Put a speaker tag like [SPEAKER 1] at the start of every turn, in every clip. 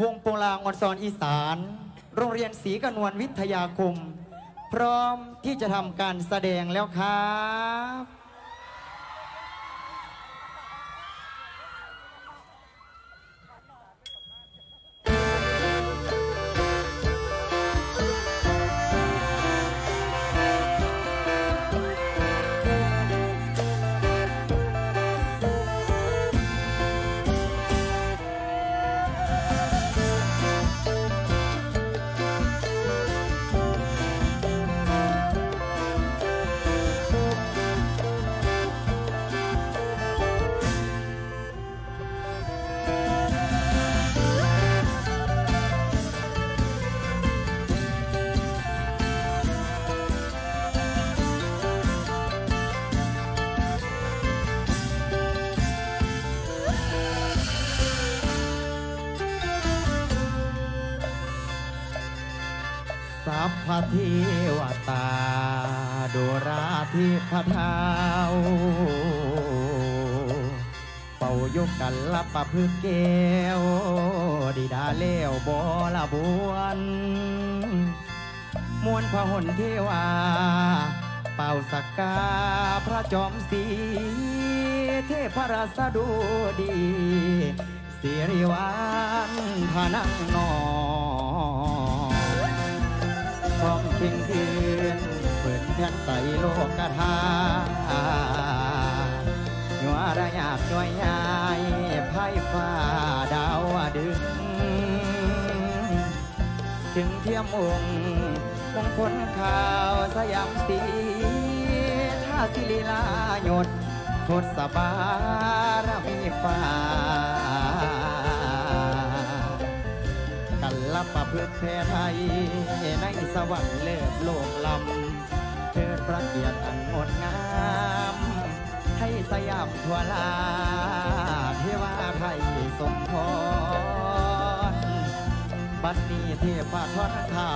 [SPEAKER 1] วงโปลางอนซอนอีสาน โรงเรียนศรีกนวลวิทยาคม พร้อมที่จะทำการแสดงแล้วครับ สัพพะเทวตาโดราธิพะเทาเป่ายกกันลับประพฤกแก้วดิดาเลวบอละบวนมวลพระหนเทวา เป่าสักกาพระจอมศีเทพราสดูดีสิริวันพนังนอน พร้อมเพ่งคืนเปิดแผ่นไตโลกกทายัวระยาบย่อยยายไพ่ฟ้าดาวดึง ถึงเทียมองค์มงคลข่าวสยามสีท่าศิลีลาหยดทศบารมีฟ้า กันลับประพฤติแพไทยในสวรรค์เลิศโลกลำเทิดพระเกียรติอันงดงาม ให้สยามทั่วลาเทวาไทยสมพรบัดนี้เทพทอดเท้า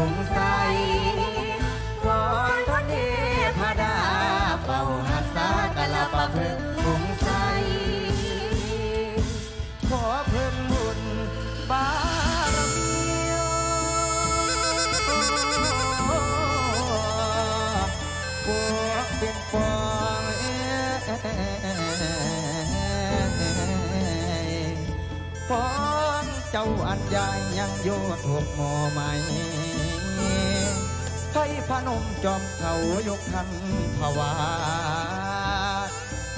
[SPEAKER 1] บุ
[SPEAKER 2] งใสวอนพระเทพดาเฝ้ารักษากันลประพฤติกรุงใส
[SPEAKER 1] ขอเพิ่มบุญบารมีพวกเป็นฟองฟ้องเจ้าอันใหญ่ยังโยถูกหมอไหม ไทยพนมจอมเขายกทันภาวา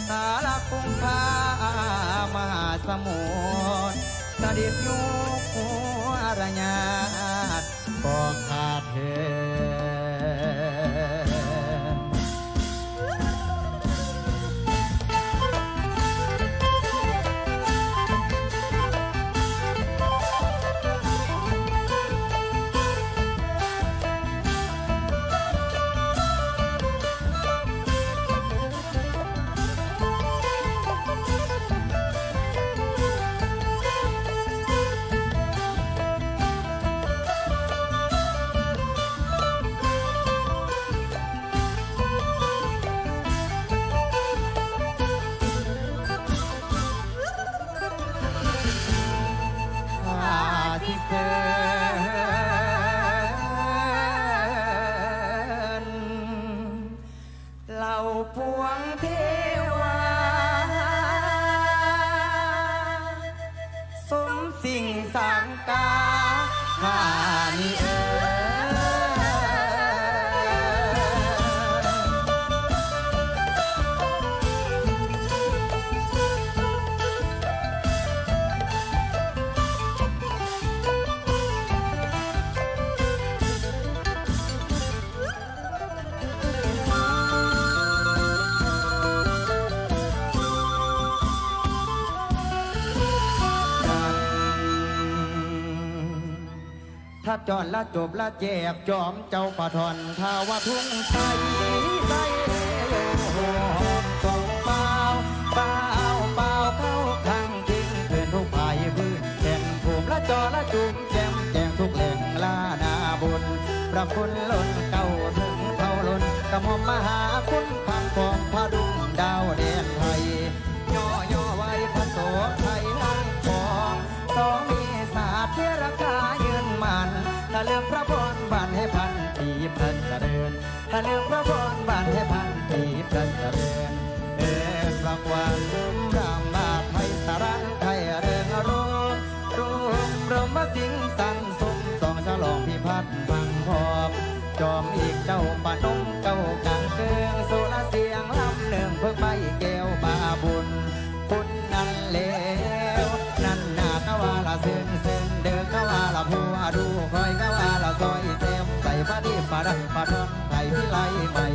[SPEAKER 1] สารคงพามาสมุทรเดิบยุคหัวระยากขาดเหตุ สิ่งสังกาขานี้ ถ้าจอนละจบละแจกจอมเจ้าปะทอนถ้าว่าทุ่งใสใสโอ้กองเปล่าเปล่าเปล่าเข้าทางทิ้งเพื่อนทุกภายพื้นแข่งภูมิละจอละจุ่มแจมแจงทุกแหล่งลานาบุญพระคุณล้นเก่าถึงเท่าล้นกระหม่อมมหา ปีเพิ่นเจริญเอ็นรางวัลรามบาไทยสารันไทยเรืองรุณรวมรมสิงสันสมสองฉลองพิพัฒน์พังพอบจอมอีกเจ้าปานมเก้ากลางเกืองสุรเสียงลำเนืองเพิ่งใบแก้วบาบุญคุณนั่นเลวนั่นนาก็ว่าละซึ่งซึ่งเดินก็ว่าละผัวดูคอยก็ว่าละซอยเซมใส่ผ้าดีปาดังปาทนไทยพิไลใหม่